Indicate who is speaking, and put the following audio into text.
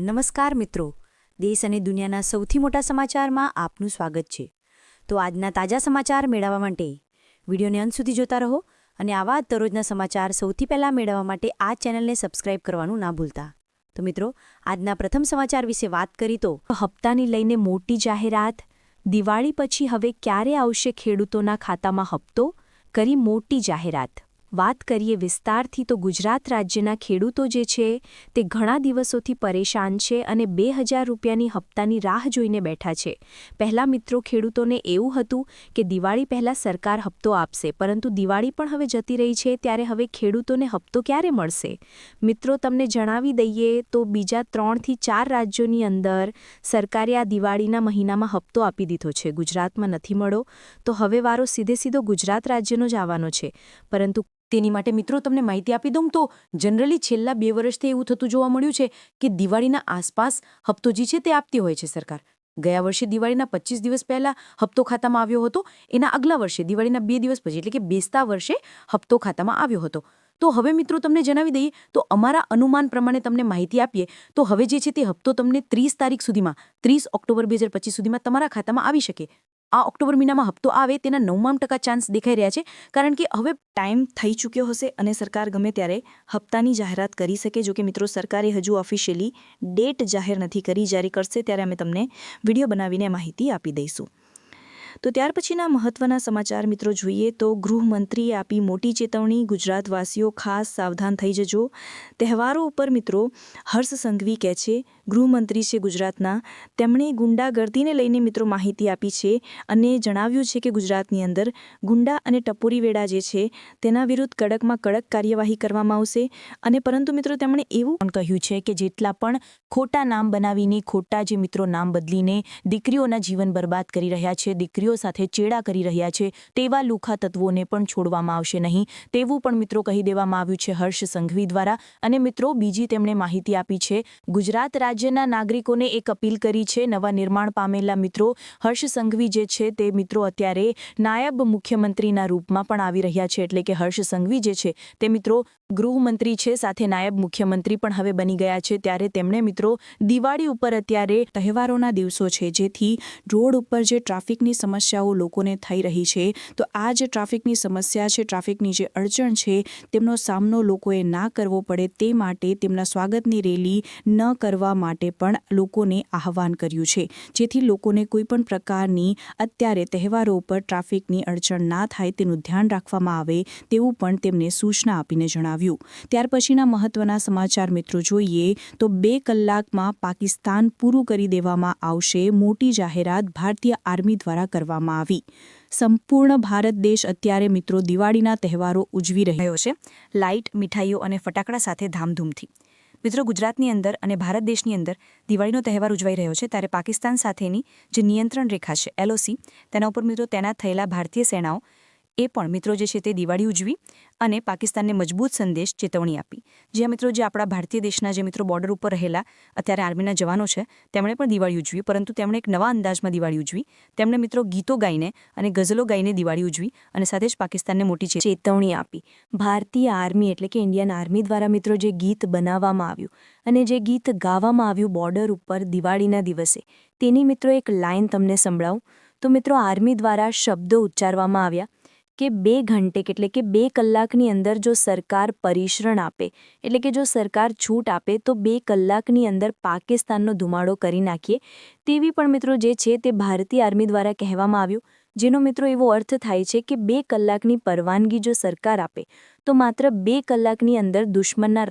Speaker 1: નમસ્કાર મિત્રો. દેશ અને દુનિયાના સૌથી મોટા સમાચારમાં આપનું સ્વાગત છે. તો આજના તાજા સમાચાર મેળવવા માટે વિડીયોને અંત સુધી જોતા રહો અને આવા દરરોજના સમાચાર સૌથી પહેલાં મેળવવા માટે આ ચેનલને સબસ્ક્રાઇબ કરવાનું ના ભૂલતા. તો મિત્રો, આજના પ્રથમ સમાચાર વિશે વાત કરી તો હપ્તાની લઈને મોટી જાહેરાત, દિવાળી પછી હવે ક્યારે આવશે ખેડૂતોના ખાતામાં હપ્તો, કરી મોટી જાહેરાત. વાત કરીએ વિસ્તારથી, તો ગુજરાત રાજ્યના ખેડૂતો જે છે, તે ઘણા દિવસોથી પરેશાન છે અને બે હજાર રૂપિયાની હપ્તાની રાહ જોઈને બેઠા છે. પહેલાં મિત્રો ખેડૂતોને એવું હતું કે દિવાળી પહેલાં સરકાર હપ્તો આપશે, પરંતુ દિવાળી પણ હવે જતી રહી છે, ત્યારે હવે ખેડૂતોને હપ્તો ક્યારે મળશે? મિત્રો, તમને જણાવી દઈએ, તો બીજા ત્રણથી ચાર રાજ્યોની અંદર સરકારે આ દિવાળીના મહિનામાં હપ્તો આપી દીધો છે. ગુજરાતમાં નથી મળો તો હવે વારો સીધે સીધો ગુજરાત રાજ્યનો જ આવવાનો છે. પરંતુ તેની માટે મિત્રો તમને માહિતી આપી દઉં તો જનરલી છેલ્લા બે વર્ષથી એવું થતું જોવા મળ્યું છે કે દિવાળીના આસપાસ હપ્તો જે છે તે આપતી હોય છે સરકાર. ગયા વર્ષે દિવાળીના પચીસ દિવસ પહેલા હપ્તો ખાતામાં આવ્યો હતો, એના આગલા વર્ષે દિવાળીના બે દિવસ પછી એટલે કે બેસતા વર્ષે હપ્તો ખાતામાં આવ્યો હતો. તો હવે મિત્રો તમને જણાવી દઈએ, તો અમારા અનુમાન પ્રમાણે તમને માહિતી આપીએ, તો હવે જે છે તે હપ્તો તમને ત્રીસ તારીખ સુધીમાં, ત્રીસ ઓક્ટોબર બે હજાર પચીસ સુધીમાં તમારા ખાતામાં આવી શકે. આ ઓક્ટોબર મહિનામાં હપ્તો આવે તેના નવ્વાણું ટકા ચાન્સ દેખાઈ રહ્યા છે. કારણ કે હવે ટાઈમ થઈ ચૂક્યો હશે અને સરકાર ગમે ત્યારે હપ્તાની જાહેરાત કરી શકે. જો કે મિત્રો, સરકારે હજુ ઓફિશિયલી ડેટ જાહેર નથી કરી. જ્યારે કરશે ત્યારે અમે તમને વીડિયો બનાવીને માહિતી આપી દઈશું. તો ત્યાર પછીના મહત્વના સમાચાર મિત્રો જોઈએ તો ગૃહમંત્રીએ આપી મોટી ચેતવણી, ગુજરાતવાસીઓ ખાસ સાવધાન થઈ જજો. તહેવારો ઉપર મિત્રો હર્ષ સંઘવી કહે છે, ગૃહમંત્રી છે ગુજરાતના. તેમણે ગુંડાગર્દીને લઈને મિત્રો માહિતી આપી છે અને જણાવ્યું છે કે ગુજરાતની અંદર ગુંડા અને ટપોરી વેડા જે છે, તેના વિરુદ્ધ કડકમાં કડક કાર્યવાહી કરવામાં આવશે. અને પરંતુ મિત્રો તેમણે એવું પણ કહ્યું છે કે જેટલા પણ ખોટા નામ બનાવીને, ખોટા જે મિત્રો નામ બદલીને દીકરીઓના જીવન બરબાદ કરી રહ્યા છે, દીકરીઓ સાથે ચેડા કરી રહ્યા છે, તેવા લુખા તત્વોને પણ છોડવામાં આવશે નહીં. તેવું પણ મિત્રો કહી દેવામાં આવ્યું છે હર્ષ સંઘવી દ્વારા. અને મિત્રો, બીજી તેમણે માહિતી આપી છે, ગુજરાત રાજ્યના નાગરિકોને એક અપીલ કરી છે, નવા નિર્માણ પામેલા મિત્રો, હર્ષ સંઘવી જે છે તે મિત્રો અત્યારે નાયબ મુખ્યમંત્રીના રૂપમાં પણ આવી રહ્યા છે. એટલે કે હર્ષ સંઘવી જે છે તે મિત્રો ગૃહમંત્રી છે, સાથે નાયબ મુખ્યમંત્રી પણ હવે બની ગયા છે. ત્યારે તેમણે મિત્રો દિવાળી ઉપર અત્યારે તહેવારોના દિવસો છે, જેથી રોડ ઉપર જે ટ્રાફિકની સમસ્યાઓ લોકોને થઈ રહી છે, તો આ જે ટ્રાફિકની સમસ્યા છે, ટ્રાફિકની જે અડચણ છે, તેમનો સામનો લોકોએ ના કરવો પડે તે માટે તેમના સ્વાગતની રેલી ન કરવા માટે પણ લોકોને આહવાન કર્યું છે. જેથી લોકોને કોઈપણ પ્રકારની અત્યારે તહેવારો ઉપર ટ્રાફિકની અડચણ ના થાય તેનું ધ્યાન રાખવામાં આવે તેવું પણ તેમને સૂચના આપીને જણાવ્યું. ત્યાર પછીના મહત્વના સમાચાર મિત્રો જોઈએ, તો બે કલાકમાં પાકિસ્તાન પૂરું કરી દેવામાં આવશે મોટી જાહેરાત ભારતીય આર્મી દ્વારા કરવામાં આવી. સંપૂર્ણ ભારત દેશ અત્યારે મિત્રો દિવાળીના તહેવારો ઉજવી રહ્યો છે. લાઇટ મીઠાઈઓ અને ફટાકડા સાથે ધામધૂમથી. મિત્રો ગુજરાતની અંદર અને ભારત દેશની અંદર દિવાળીનો તહેવાર ઉજવાઈ રહ્યો છે ત્યારે પાકિસ્તાન સાથેની જે નિયંત્રણ રેખા છે એલઓસી તેના ઉપર મિત્રો તૈનાત થયેલા ભારતીય સેનાઓ એ પણ મિત્રો જે છે તે દિવાળી ઉજવી અને પાકિસ્તાનને મજબૂત સંદેશ ચેતવણી આપી. જ્યાં મિત્રો જે આપણા ભારતીય દેશના જે મિત્રો બોર્ડર ઉપર રહેલા અત્યારે આર્મીના જવાનો છે, તેમણે પણ દિવાળી ઉજવી, પરંતુ તેમણે એક નવા અંદાજમાં દિવાળી ઉજવી. તેમણે મિત્રો ગીતો ગાઈને અને ગઝલો ગાઈને દિવાળી ઉજવી અને સાથે જ પાકિસ્તાનને મોટી ચેતવણી આપી. ભારતીય આર્મી એટલે કે ઇન્ડિયન આર્મી દ્વારા મિત્રો જે ગીત બનાવવામાં આવ્યું અને જે ગીત ગાવામાં આવ્યું બોર્ડર ઉપર દિવાળીના દિવસે, તેની મિત્રો એક લાઇન તમને સંભળાવું. તો મિત્રો આર્મી દ્વારા શબ્દો ઉચ્ચારવામાં આવ્યા. કે બે ઘંટે, એટલે કે બે કલાકની અંદર જો સરકાર પરિશ્રણ આપે, એટલે કે જો સરકાર છૂટ આપે, તો બે કલાકની અંદર પાકિસ્તાનનો ધુમાડો કરી નાખીએ. તેવી પણ મિત્રો જે છે તે ભારતીય આર્મી દ્વારા કહેવામાં આવ્યું, જેનો મિત્રો એવો અર્થ થાય છે કે બે કલાકની પરવાનગી જો સરકાર આપે, તો માત્ર બે કલાકની અંદર દુશ્મનના